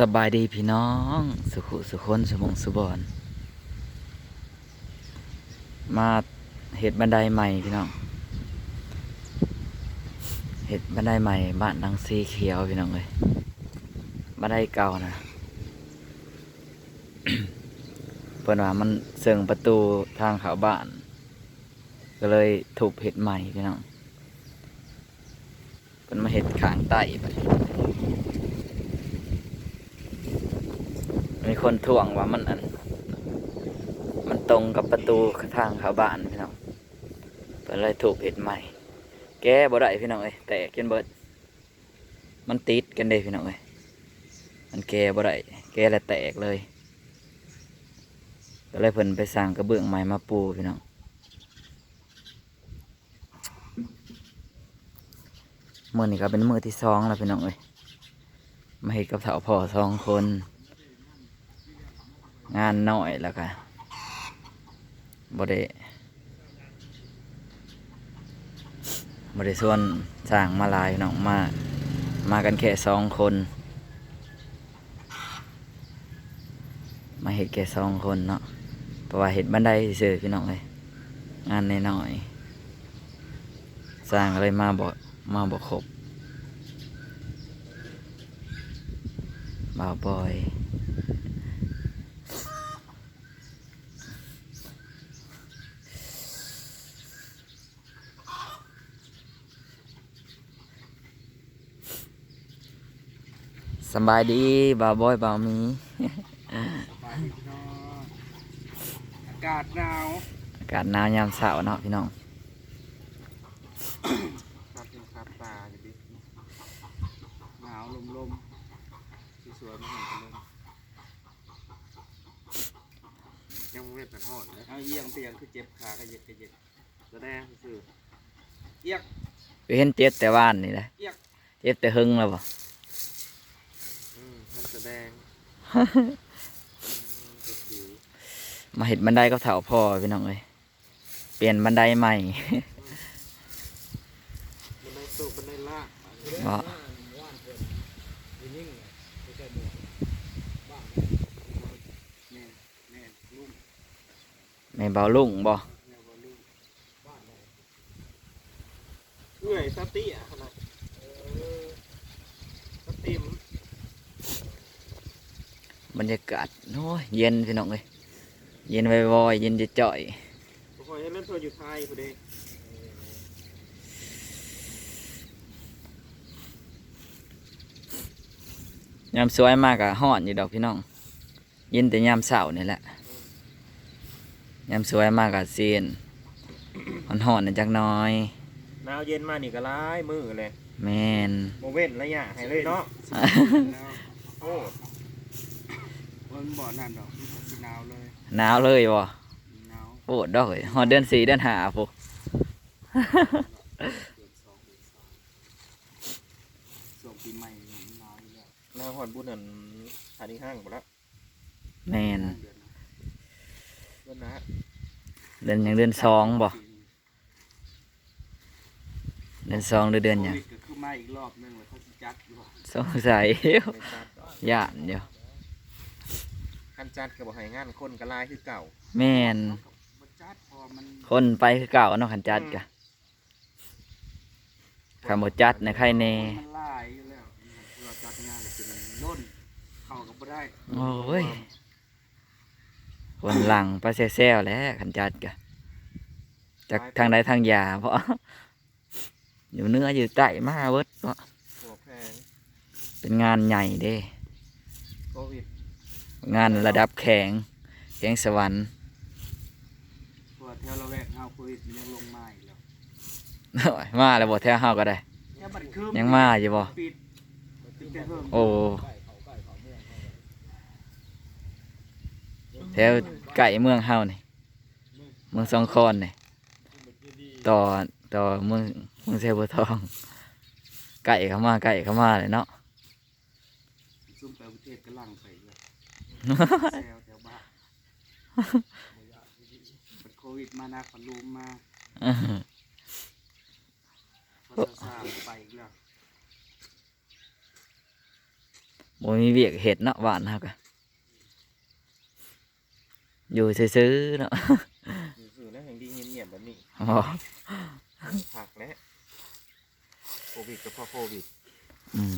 สบายดีพี่น้อง สุขุสุคนสมองสุบอน มาเห็ดบันไดใหม่พี่น้องเห็ดบันไดใหม่บ้านดังสีเขียวพี่น้องเลยบันไดเก่านะเพิ่นว่ามันเสื่องประตูทางเข้าบ้าน ก็เลยถูกเห็ดใหม่พี่น้องเพิ่นมาเห็ดขางใต้ไป มีคนถ่วงว่ามันอัน มันตรงกับประตูทางเข้าบ้านพี่น้องเพิ่นเลยถูกเห็ดใหม่ แก้บ่ได้พี่น้องเอ้ยแตกจนเบิด มันติดกันเด้พี่น้องเอ้ยมันแก้บ่ได้แก้แล้วแตกเลยก็เลยเพิ่นไปสร้างกระเบื้องใหม่มาปูพี่น้องมื่อนี้ก็เป็นมือที่สองแล้วพี่น้องเอ้ยมาเฮ็ดกับเถาพ่อสองคน งานหน้อยแล้วค่ะบ่ได้บ่ได้ส่วนสร้างมาลายน้องมา มากันแค่สองคน มาเห็ดแค่สองคนเนาะเพราะว่าเห็ดบันไดเสือพี่น้องเลยงานน้อยสร้างอะไรมาบ่มาบ่ครบบ่าวบอย สำบายดีบ่าวบอยบ่าวหมีไปพี่น้องอากาศหนาวอากาศหนาวยามเช้าเนาะพี่น้องครับยังครับตาอยู่ดิหนาวลมลมๆสวยๆไม่เห็นกันลมยังไม่เป็นทอดเลยเอาเยี่ยงเตียงคือเจ็บขากระเย็ดกระเย็ดแสดงคือเอียกไปเห็นเจ็ดแต่ว่านนี่แหละเอียกเจ็ดแต่หึงแล้วบ่อืมมัน แสดงอืมเจ็บผิวมาเห็ดบันไดกับเถาพ่อพี่น้องเอ้ยเปลี่ยนบันไดใหม่มันได้สุกมันได้ลากบ่แม่แม่ลุ่มในเบาลุ่งบ่แม่บอลลุ่มเอื่อยสติอะขนาดสติม บรรยากาศโอ้ยเย็นพี่น้องเอ้ยเย็นไวๆเย็นจะจ่อยบ่คอยให้เล่นโทรอยู่ไทยผู้เดยามสวยมากอะฮ้อนอยู่ดอกพี่น้อง เย็นแต่ยามเช้านี่แหละยามสวยมากอะเซียนมันฮ้อนๆจักหน้อยหนาวเย็นมานี่ก็ร้ายมือเลยแม่นโมเว้นระยะให้เลยเนาะโอ้ มันบ่อนั่นดอกมันก็สิหนาวเลยหนาวเลยบ่หนาวโอ้ดอกเอ้ยฮอดเดือนสี่เดือนห้าพุ เดือนสองเดือนสามช่วงปีใหม่นี่มันหนาวอยู่แล้วหน้าหอนบุญนั่นหาที่ห้างหมดแล้วแม่นเดือนนะเพื่อนนะเดือนหยังเดือนสองบ่เดือนสองหรือเดือนหยังโควิดก็คือมาอีกรอบหนึงเลยเขาสิจัดอยู่สงสัย ไม่จัดย่านอยู่ ขั้นจัดก็บอกให้งานคนก็ลายคือเก่าแม่นเขาก็บ่จัดพอมันคนไปคือเก่าเนาะขันจัดกะคำบ่จัดในะใครแน่มันหลายอยู่แล้วเราจัดงานก็เป็นล้นเข้าก็บ่ได้โอ้ยคนหลังไปแซวๆแหล้วขันจัดกะจากทางใดทางยาเพราะอยู่เหนื้ออยู่ใต้มาเวิดเพราะหัวแพงเป็นงานใหญ่เด้โควิด งานระดับแข็งแข็งสวรรค์เพราะว่าแถวละแวกเฮาโควิดมันยังลงมาอีกแล้วมาแล้วบ่แท้เฮาก็ได้แค่บัดคืมยังมาอยู่บ่ปิดปิดแต่เพิ่มโอ้แถวไก่เมืองเฮานี่เมืองสองคอนนี่ต่อต่อเมืองเมืองเซบัวทองไก่เข้ามาไก่เข้ามาเลยเนาะซุ่มไปประเทศกำลังไปอีก แล้วแซวแถวบ้านเป็นโควิดมานะฝันลูมมาอื้อหือพอซาซาไปอีกแล้วบ่มีเวียกเห็ดเนาะบ้านเฮาก็อยู่ซื่อๆเนาะอยู่ๆแล้วแห่งดีเงียบๆแบบนี้อ๋อผักและโควิดก็เพราะโควิดอืม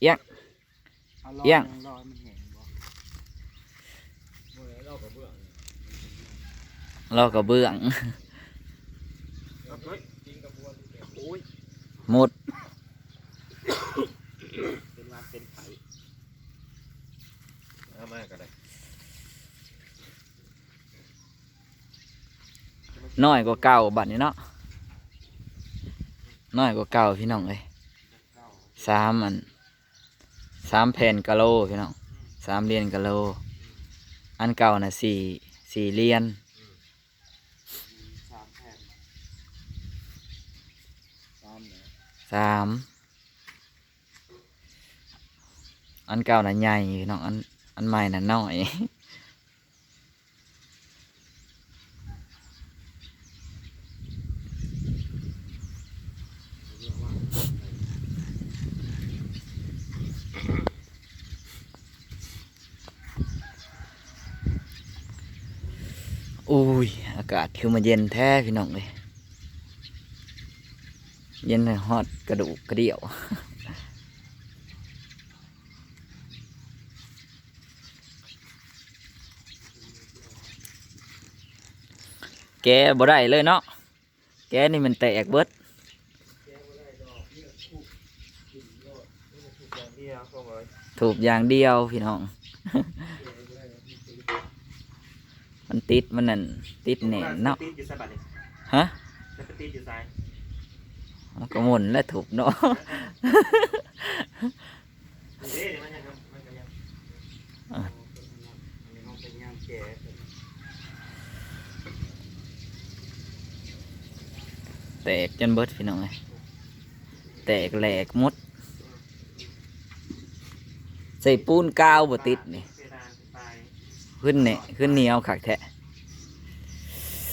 เอียง เอารอเอี้ยงรอมันแห้งบ่เรากับเบื้องเฮ้ยโอ้ยหมดเป็นวันเป็นไผ่เอามาก็ได้น้อยกว่าเก่าบัดนี้เนาะน้อยกว่าเก่าพี่น้องเอ้ยสามอัน สามแผ่นกะโลพี่น้องสามเหรียญกะโล อันเก่าน่ะสี่สี่เหรียญสามแผ่นสามสามอันเก่าน่ะใหญ่พี่น้องอันอันใหม่น่ะน้อย อุ้ยอากาศคือมาเย็นแท้พี่น้องเลยเย็นเลยฮอดกระดูกกระเดี่ยวแกบ่ได้เลยเนาะแกนี่มันแตกเบิดอย่างเดียวก็เลยถูกอย่างเดียวพี่น้อง มันติดมันนั่นติดแหน่นเนาะติดอยู่ใส่บัตรนี่ฮะจะไปติดอยู่ใส่มันก็หมุนและถูกเนาะเด้เดี๋ยวมันยังมันก็ยังอันนี้มันเป็นงานแก่แตกจนเบิดพี่น้องเลยแตกแหลกหมด ใส่ปูนกาวบ่ติดนี่เพดานไป ขึ้นเนี่ยขึ้นเหนียวขักแทะ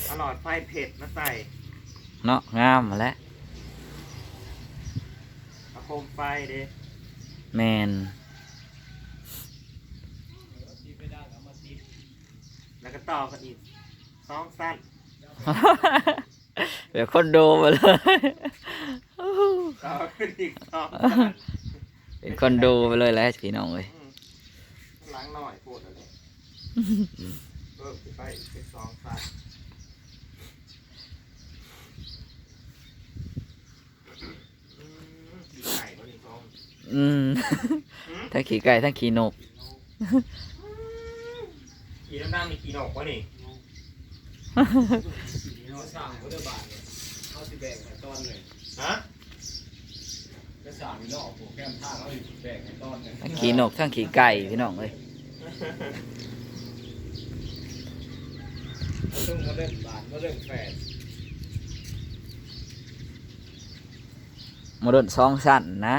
เอาหลอดไฟเผ็ดมาใส่เนาะงามมาแล้วเอาโคมไฟเด้แมนแล้วก็ต่อกันอีกสองสั้นเดี๋ยวคนโดมาเลยต่อกันอีกสองสั้นเป็นคอนโดไปเลยแหล้วพี่น้องเลยอืมล้างหน่อยปวดอะไร เพิ่มขึ้นไปเป็นสองสั้นอืมดีไก่บนอีกสองอืมทั้งขี่ไก่ทั้งขี่นก ขี่ดำๆมีขี่นกวะนี่เราสร้างพุทธบาทเนี่ยเขาสิแบ่งให้ต้นเลยฮะก็สร้างนี่เนาะโปรแกรมทางเขาสิแบ่งให้ต้นเลยทั้งขี่นกทั้งขี่ไก่พี่น้องเลย ต้องมาเล่นบาทมาเล่นแฝดโมเดิร์นสองสั้นนะ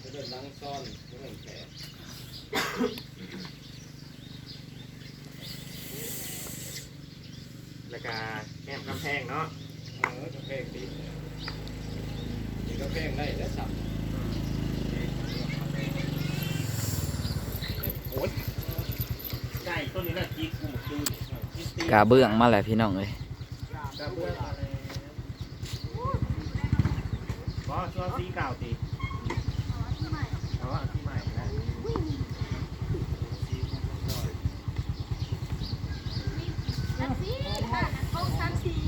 มาเล่นล้างซ่อนมาเล่นแฝดแล้วก็แก้มกำแพงเนาะเออกระเพงดีนี่กระเพงได้แล้วสับโอ้ยไก่ ต้นนี้น่ะจีกูดูจีตีกาเบื้องมาแหละพี่น้องเลยกระเบื้องอะไรบอชัวร์ซีเก่าตีอ๋อที่ใหม่นะนั่นสิบ้านนั้นเขาสามสี่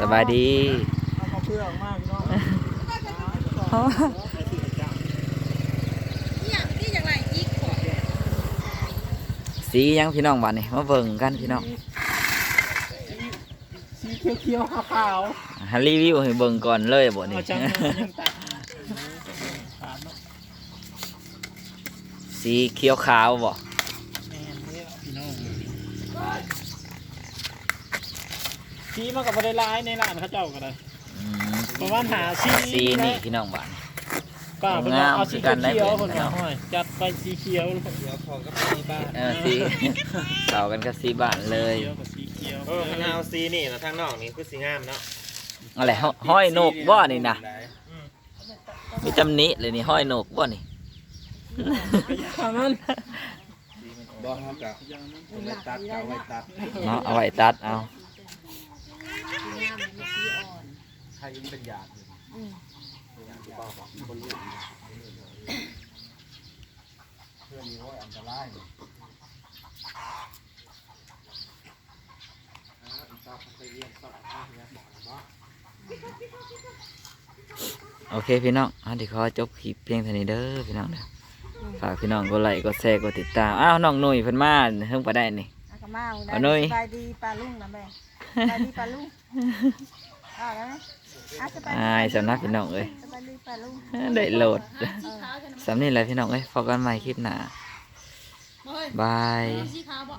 สบายดีเอามาเพื่องมากเนาะ นี่อย่างนี่อย่างไรอีกขอ สียังพี่น้องบ้านนี่มาเบิ่งกันพี่น้องสีเขียวๆขาวฮารีวิวให้เบิ่งก่อนเลยบ่ๆนี่เอาจังยังตัดขาดเนาะสีเขียวขาวบ่แม่นเนี่ยพี่น้องสีมันก็บ่ได้หลายในร้านเขาเจ้าก็ได้อืมประมาณหาสีสีนี่พี่น้องบ้าน ก็เพิ่นว่าเอาสีงามคือกันได้เขียวเบิ่เพิ่งนว่าห้อยจัดไปสีเขียวเดี๋ยวของก็มีบ้านเออสีเข้ากันกับสีบ้านเลยเขียวกับสีเขียวเออข้างหน้าเอาซีนี่นะทางนอกนี่คือสีงามเนาะอะไรห้อยห้อยนกบ่นี่นะมีตำหนิเลยนี่ห้อยนกบ่นี่ทางนั้นบ่เฮากับเอาไว้ตัดเอาไว้ตัดเนาะเอาไว้ตัดเอางามมีสีอ่อนใครยิ้มเป็นหยาดอืม เพื่อนนี้โอ้ยอันตรายเลยโอเคพี่น้องอันที่ขอจบคลิปเพียงเท่านี้เด้อพี่น้องเด้อฝากพี่น้องกดไลค์กดแชร์กดติดตาม อ้าวน้องหนุ่ยเพิ่นมาเพิ่งไปได้นี่อากามาเอาหน่อย สบายดีปลาลุงนะแม่สบายดีปลาลุงเอ่าแล้วนะ อะสบายดีอายสำนักพี่น้องเอ้ยสบายดีปลาลุงได้โหลดสีขาวกันสำนี่แหละพี่น้องเอ้ยพอกันใหม่คลิปหน้าบายสีขาวบ่